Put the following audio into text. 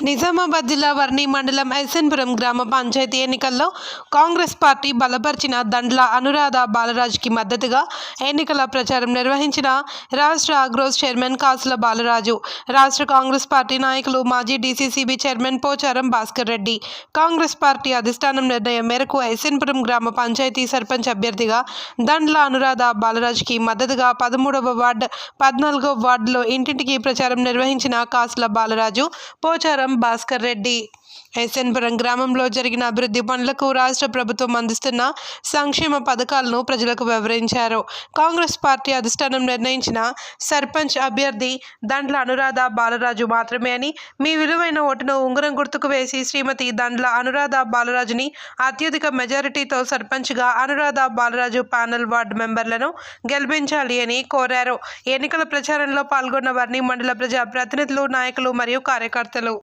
నిజామాబాద్ జిల్లా వర్ణి మండలం ఎస్ఎన్పురం గ్రామ పంచాయతీ ఎన్నికల్లో కాంగ్రెస్ పార్టీ బలపరిచిన దండ్ల అనురాధ బాలరాజుకి మద్దతుగా ఎన్నికల ప్రచారం నిర్వహించిన రాష్ట్ర అగ్రోస్ చైర్మన్ కాసుల బాలరాజు రాష్ట్ర కాంగ్రెస్ పార్టీ నాయకులు మాజీ DCCB chairman Pocharam Bhaskar Reddy Congress party అధిష్టానం నిర్ణయం మేరకు ఎస్ఎన్పురం గ్రామ పంచాయతీ సర్పంచ్ అభ్యర్థిగా దండ్ల అనురాధ బాలరాజుకి మద్దతుగా పదమూడవ వార్డు పద్నాలుగవ వార్డులో ఇంటింటికి ప్రచారం నిర్వహించిన కాసుల బాలరాజు పోచారం భాస్కర్ రెడ్డి ఎస్ఎన్పురం గ్రామంలో జరిగిన అభివృద్ధి పనులకు రాష్ట్ర ప్రభుత్వం అందిస్తున్న సంక్షేమ పథకాలను ప్రజలకు వివరించారు. కాంగ్రెస్ పార్టీ అధిష్టానం నిర్ణయించిన సర్పంచ్ అభ్యర్థి దండ్ల అనురాధ బాలరాజు మాత్రమే అని మీ విలువైన ఓటును ఉంగరం గుర్తుకు వేసి శ్రీమతి దండ్ల అనురాధ బాలరాజుని అత్యధిక మెజారిటీతో సర్పంచ్గా అనురాధ బాలరాజు ప్యానల్ వార్డు మెంబర్లను గెలిపించాలి అని కోరారు. ఎన్నికల ప్రచారంలో పాల్గొన్న వారిని మండల ప్రజా ప్రతినిధులు నాయకులు మరియు కార్యకర్తలు